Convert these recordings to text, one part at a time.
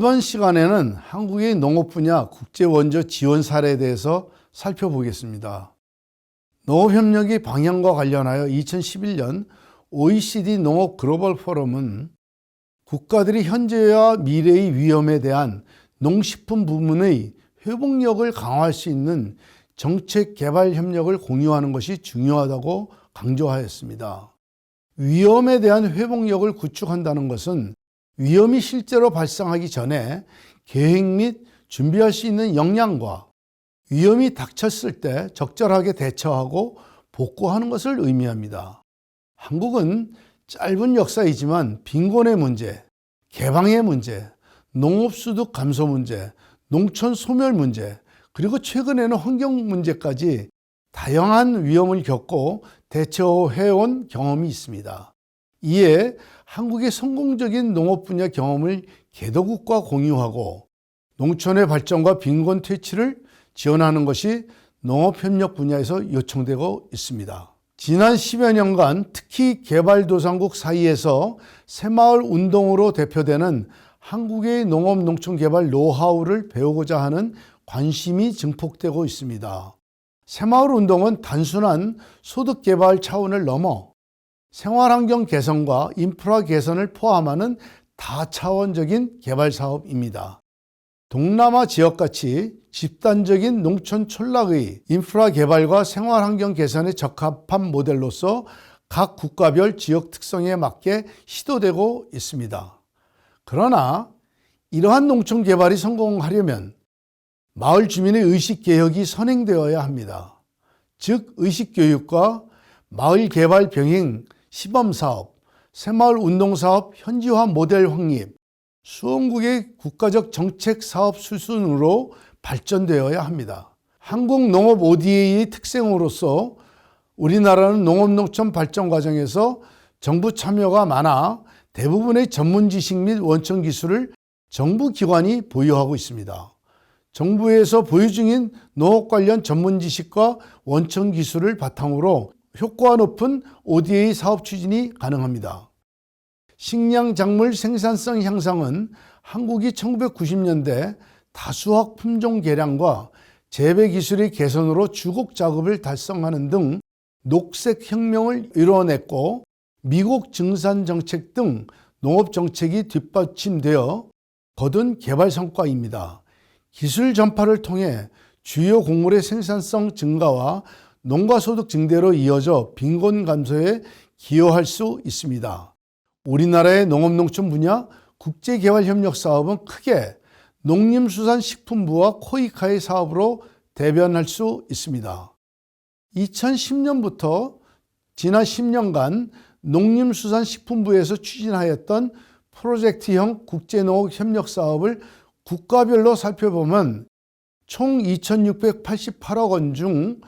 이번 시간에는 한국의 농업 분야 국제 원조 지원 사례에 대해서 살펴보겠습니다. 농업 협력의 방향과 관련하여 2011년 OECD 농업 글로벌 포럼은 국가들이 현재와 미래의 위험에 대한 농식품 부문의 회복력을 강화할 수 있는 정책 개발 협력을 공유하는 것이 중요하다고 강조하였습니다. 위험에 대한 회복력을 구축한다는 것은 위험이 실제로 발생하기 전에 계획 및 준비할 수 있는 역량과 위험이 닥쳤을 때 적절하게 대처하고 복구하는 것을 의미합니다. 한국은 짧은 역사이지만 빈곤의 문제, 개방의 문제, 농업소득 감소 문제, 농촌 소멸 문제, 그리고 최근에는 환경 문제까지 다양한 위험을 겪고 대처해온 경험이 있습니다. 이에 한국의 성공적인 농업 분야 경험을 개도국과 공유하고 농촌의 발전과 빈곤 퇴치를 지원하는 것이 농업협력 분야에서 요청되고 있습니다. 지난 10여 년간 특히 개발도상국 사이에서 새마을 운동으로 대표되는 한국의 농업 농촌 개발 노하우를 배우고자 하는 관심이 증폭되고 있습니다. 새마을 운동은 단순한 소득 개발 차원을 넘어 생활환경 개선과 인프라 개선을 포함하는 다차원적인 개발 사업입니다. 동남아 지역같이 집단적인 농촌 촌락의 인프라 개발과 생활환경 개선에 적합한 모델로서 각 국가별 지역 특성에 맞게 시도되고 있습니다. 그러나 이러한 농촌 개발이 성공하려면 마을 주민의 의식 개혁이 선행되어야 합니다. 즉 의식 교육과 마을 개발 병행 시범 사업, 새마을 운동 사업 현지화 모델 확립, 수원국의 국가적 정책 사업 수순으로 발전되어야 합니다. 한국 농업 ODA의 특성으로서 우리나라는 농업농촌 발전 과정에서 정부 참여가 많아 대부분의 전문 지식 및 원천 기술을 정부 기관이 보유하고 있습니다. 정부에서 보유 중인 농업 관련 전문 지식과 원천 기술을 바탕으로 효과 높은 ODA 사업 추진이 가능합니다. 식량 작물 생산성 향상은 한국이 1990년대 다수학 품종 개량과 재배 기술의 개선으로 주곡 작업을 달성하는 등 녹색 혁명을 이뤄냈고 미국 증산 정책 등 농업 정책이 뒷받침되어 거둔 개발 성과입니다. 기술 전파를 통해 주요 곡물의 생산성 증가와 농가 소득 증대로 이어져 빈곤 감소에 기여할 수 있습니다. 우리나라의 농업농촌 분야 국제개발협력 사업은 크게 농림수산식품부와 코이카의 사업으로 대변할 수 있습니다. 2010년부터 지난 10년간 농림수산식품부에서 추진하였던 프로젝트형 국제농업협력 사업을 국가별로 살펴보면 총 2,688억 원 중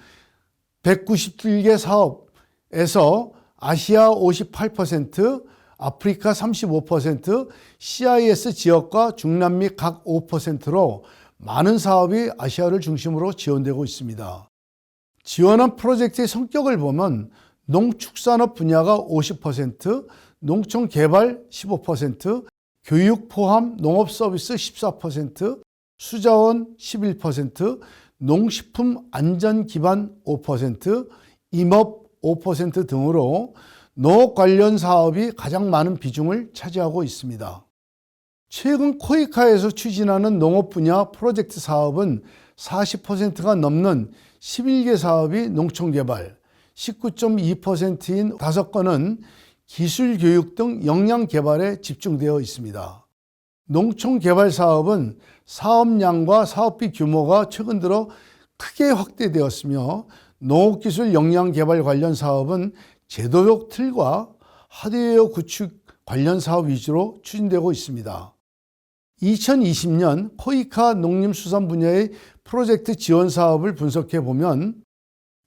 197개 사업에서 아시아 58%, 아프리카 35%, CIS 지역과 중남미 각 5%로 많은 사업이 아시아를 중심으로 지원되고 있습니다. 지원한 프로젝트의 성격을 보면 농축산업 분야가 50%, 농촌 개발 15%, 교육 포함 농업 서비스 14%, 수자원 11%, 농식품 안전 기반 5%, 임업 5% 등으로 농업 관련 사업이 가장 많은 비중을 차지하고 있습니다. 최근 코이카에서 추진하는 농업 분야 프로젝트 사업은 40%가 넘는 11개 사업이 농촌 개발, 19.2%인 5건은 기술 교육 등 역량 개발에 집중되어 있습니다. 농촌 개발 사업은 사업량과 사업비 규모가 최근 들어 크게 확대되었으며 농업기술 역량 개발 관련 사업은 제도적 틀과 하드웨어 구축 관련 사업 위주로 추진되고 있습니다. 2020년 코이카 농림수산 분야의 프로젝트 지원 사업을 분석해 보면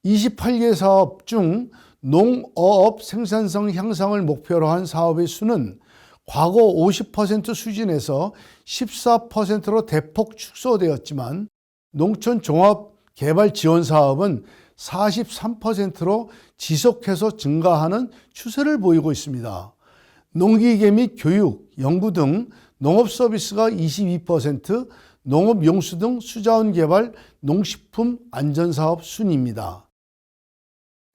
28개 사업 중 농어업 생산성 향상을 목표로 한 사업의 수는 과거 50% 수준에서 14%로 대폭 축소되었지만 농촌 종합 개발 지원 사업은 43%로 지속해서 증가하는 추세를 보이고 있습니다. 농기계 및 교육, 연구 등 농업 서비스가 22%, 농업 용수 등 수자원 개발, 농식품 안전 사업 순입니다.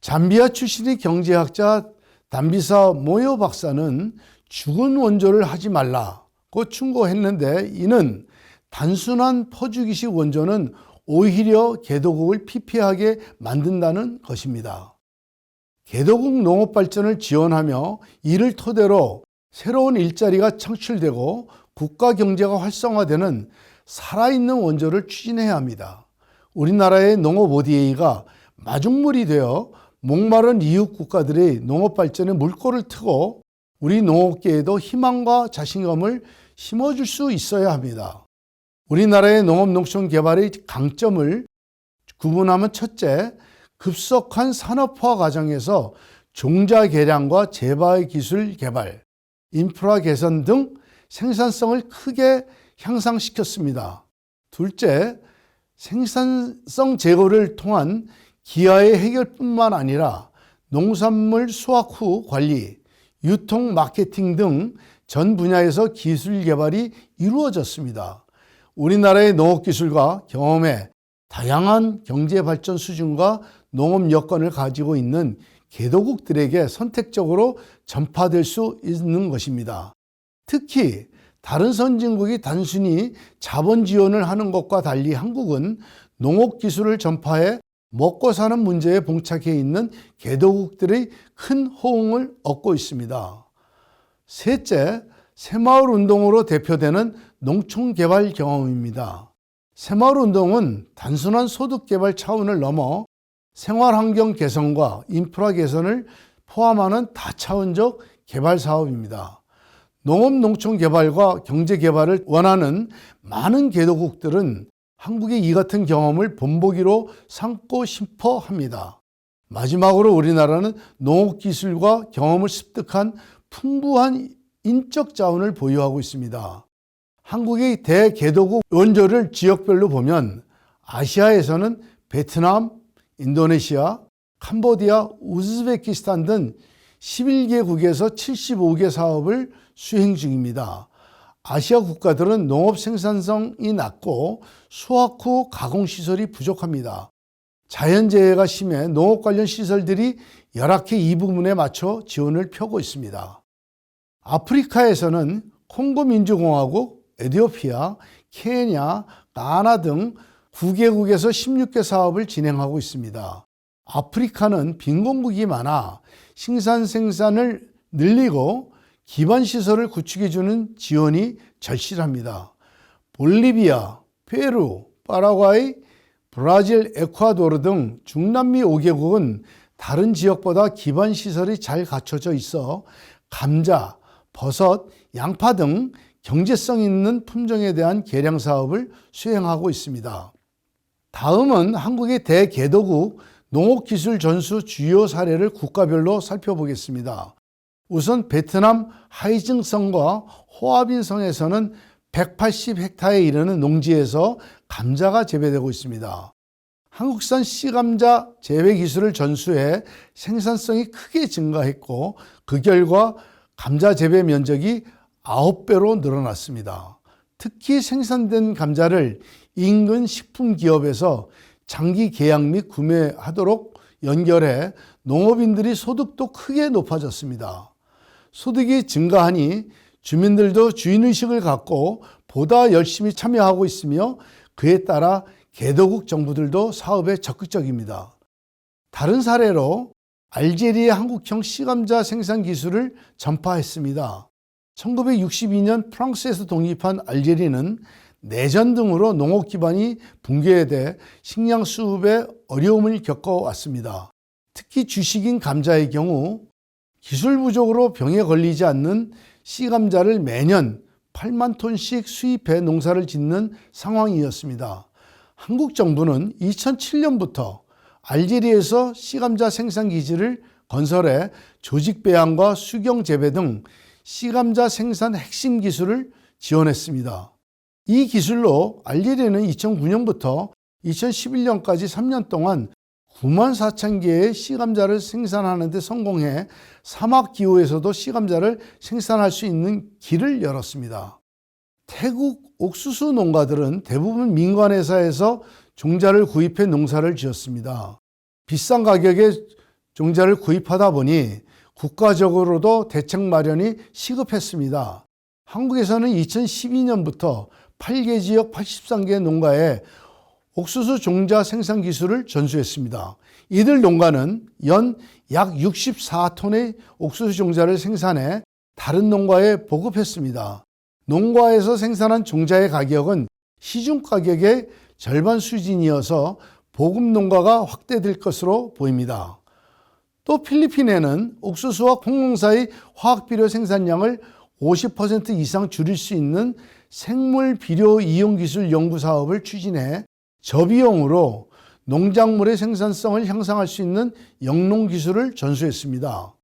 잠비아 출신의 경제학자 담비사 모요 박사는 죽은 원조를 하지 말라고 충고했는데 이는 단순한 퍼주기식 원조는 오히려 개도국을 피폐하게 만든다는 것입니다. 개도국 농업 발전을 지원하며 이를 토대로 새로운 일자리가 창출되고 국가 경제가 활성화되는 살아있는 원조를 추진해야 합니다. 우리나라의 농업 ODA가 마중물이 되어 목마른 이웃 국가들의 농업 발전에 물꼬를 트고 우리 농업계에도 희망과 자신감을 심어줄 수 있어야 합니다. 우리나라의 농업 농촌 개발의 강점을 구분하면 첫째, 급속한 산업화 과정에서 종자 개량과 재발 기술 개발, 인프라 개선 등 생산성을 크게 향상시켰습니다. 둘째, 생산성 제고를 통한 기아의 해결뿐만 아니라 농산물 수확 후 관리, 유통 마케팅 등 전 분야에서 기술 개발이 이루어졌습니다. 우리나라의 농업 기술과 경험에 다양한 경제 발전 수준과 농업 여건을 가지고 있는 개도국들에게 선택적으로 전파될 수 있는 것입니다. 특히 다른 선진국이 단순히 자본 지원을 하는 것과 달리 한국은 농업 기술을 전파해 먹고 사는 문제에 봉착해 있는 개도국들의 큰 호응을 얻고 있습니다. 셋째, 새마을 운동으로 대표되는 농촌 개발 경험입니다. 새마을 운동은 단순한 소득 개발 차원을 넘어 생활 환경 개선과 인프라 개선을 포함하는 다차원적 개발 사업입니다. 농업 농촌 개발과 경제 개발을 원하는 많은 개도국들은 한국의 이 같은 경험을 본보기로 삼고 싶어 합니다. 마지막으로 우리나라는 농업 기술과 경험을 습득한 풍부한 인적 자원을 보유하고 있습니다. 한국의 대개도국 원조를 지역별로 보면 아시아에서는 베트남, 인도네시아, 캄보디아, 우즈베키스탄 등 11개국에서 75개 사업을 수행 중입니다. 아시아 국가들은 농업 생산성이 낮고 수확 후 가공 시설이 부족합니다. 자연재해가 심해 농업 관련 시설들이 열악해 이 부분에 맞춰 지원을 펴고 있습니다. 아프리카에서는 콩고 민주공화국, 에디오피아, 케냐, 가나 등 9개국에서 16개 사업을 진행하고 있습니다. 아프리카는 빈곤국이 많아 생산 생산을 늘리고 기반 시설을 구축해 주는 지원이 절실합니다. 볼리비아, 페루, 파라과이, 브라질, 에콰도르 등 중남미 5개국은 다른 지역보다 기반 시설이 잘 갖춰져 있어 감자, 버섯, 양파 등 경제성 있는 품종에 대한 개량 사업을 수행하고 있습니다. 다음은 한국의 대개도국 농업기술 전수 주요 사례를 국가별로 살펴보겠습니다. 우선 베트남 하이징성과 호아빈성에서는 180헥타에 이르는 농지에서 감자가 재배되고 있습니다. 한국산 씨감자 재배 기술을 전수해 생산성이 크게 증가했고 그 결과 감자 재배 면적이 9배로 늘어났습니다. 특히 생산된 감자를 인근 식품 기업에서 장기 계약 및 구매하도록 연결해 농업인들이 소득도 크게 높아졌습니다. 소득이 증가하니 주민들도 주인의식을 갖고 보다 열심히 참여하고 있으며 그에 따라 개도국 정부들도 사업에 적극적입니다. 다른 사례로 알제리의 한국형 씨감자 생산 기술을 전파했습니다. 1962년 프랑스에서 독립한 알제리는 내전 등으로 농업 기반이 붕괴돼 식량 수급에 어려움을 겪어왔습니다. 특히 주식인 감자의 경우 기술 부족으로 병에 걸리지 않는 씨감자를 매년 8만 톤씩 수입해 농사를 짓는 상황이었습니다. 한국 정부는 2007년부터 알제리에서 씨감자 생산 기지를 건설해 조직 배양과 수경 재배 등 씨감자 생산 핵심 기술을 지원했습니다. 이 기술로 알제리는 2009년부터 2011년까지 3년 동안 9만 4천 개의 씨감자를 생산하는 데 성공해 사막 기후에서도 씨감자를 생산할 수 있는 길을 열었습니다. 태국 옥수수 농가들은 대부분 민간 회사에서 종자를 구입해 농사를 지었습니다. 비싼 가격에 종자를 구입하다 보니 국가적으로도 대책 마련이 시급했습니다. 한국에서는 2012년부터 8개 지역 83개 농가에 옥수수 종자 생산 기술을 전수했습니다. 이들 농가는 연 약 64톤의 옥수수 종자를 생산해 다른 농가에 보급했습니다. 농가에서 생산한 종자의 가격은 시중 가격의 절반 수준이어서 보급 농가가 확대될 것으로 보입니다. 또 필리핀에는 옥수수와 콩농사의 화학 비료 생산량을 50% 이상 줄일 수 있는 생물 비료 이용 기술 연구 사업을 추진해 저비용으로 농작물의 생산성을 향상할 수 있는 영농 기술을 전수했습니다.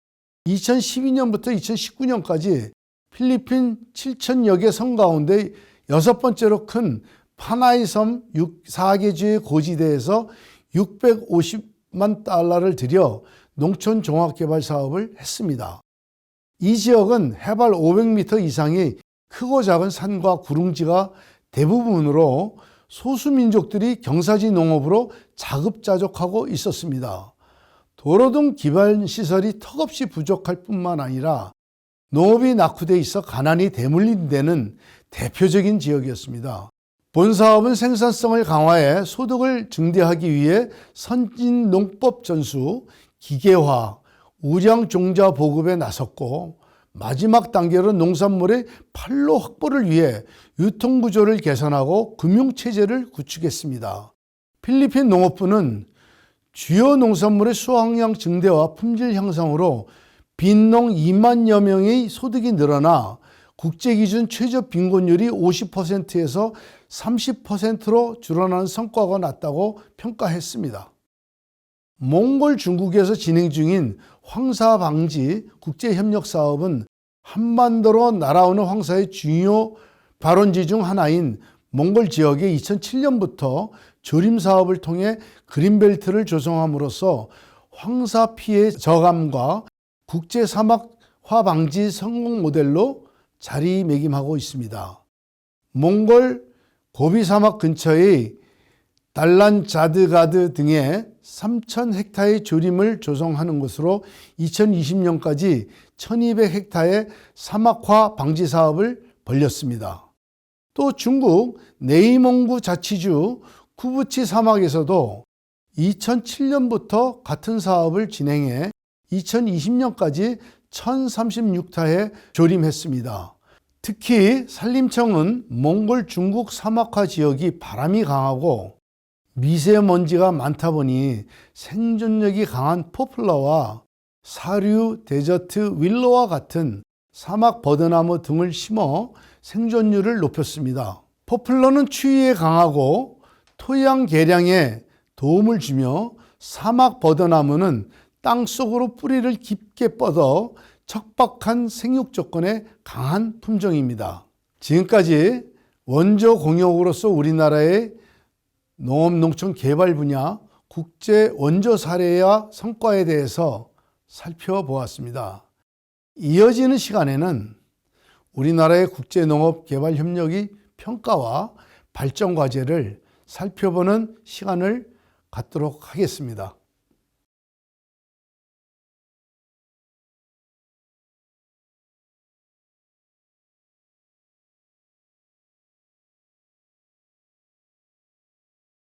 2012년부터 2019년까지 필리핀 7천여 개 섬 가운데 여섯 번째로 큰 파나이 섬 4개주의 고지대에서 650만 달러를 들여 농촌 종합개발 사업을 했습니다. 이 지역은 해발 500m 이상의 크고 작은 산과 구릉지가 대부분으로 소수민족들이 경사지 농업으로 자급자족하고 있었습니다. 도로 등 기반 시설이 턱없이 부족할 뿐만 아니라 농업이 낙후돼 있어 가난이 대물림 되는 대표적인 지역이었습니다. 본 사업은 생산성을 강화해 소득을 증대하기 위해 선진 농법 전수, 기계화, 우량 종자 보급에 나섰고 마지막 단계로 농산물의 판로 확보를 위해 유통 구조를 개선하고 금융 체제를 구축했습니다. 필리핀 농업부는 주요 농산물의 수확량 증대와 품질 향상으로 빈농 2만여 명의 소득이 늘어나 국제 기준 최저 빈곤율이 50%에서 30%로 줄어나는 성과가 났다고 평가했습니다. 몽골 중국에서 진행 중인 황사 방지 국제 협력 사업은 한반도로 날아오는 황사의 중요 발원지 중 하나인 몽골 지역에 2007년부터 조림 사업을 통해 그린벨트를 조성함으로써 황사 피해 저감과 국제 사막화 방지 성공 모델로 자리매김하고 있습니다. 몽골 고비 사막 근처의 달란자드가드 등의 3천 헥타의 조림을 조성하는 것으로 2020년까지 1200 헥타의 사막화 방지 사업을 벌렸습니다. 또 중국 네이몽구 자치주 쿠부치 사막에서도 2007년부터 같은 사업을 진행해 2020년까지 1036타에 조림했습니다. 특히 산림청은 몽골 중국 사막화 지역이 바람이 강하고 미세먼지가 많다 보니 생존력이 강한 포플러와 사류, 데저트, 윌로와 같은 사막 버드나무 등을 심어 생존율을 높였습니다. 포플러는 추위에 강하고 토양 개량에 도움을 주며 사막 버드나무는 땅 속으로 뿌리를 깊게 뻗어 척박한 생육 조건에 강한 품종입니다. 지금까지 원조 공역으로서 우리나라의 농업 농촌 개발 분야 국제 원조 사례와 성과에 대해서 살펴보았습니다. 이어지는 시간에는 우리나라의 국제 농업 개발 협력의 평가와 발전 과제를 살펴보는 시간을 갖도록 하겠습니다.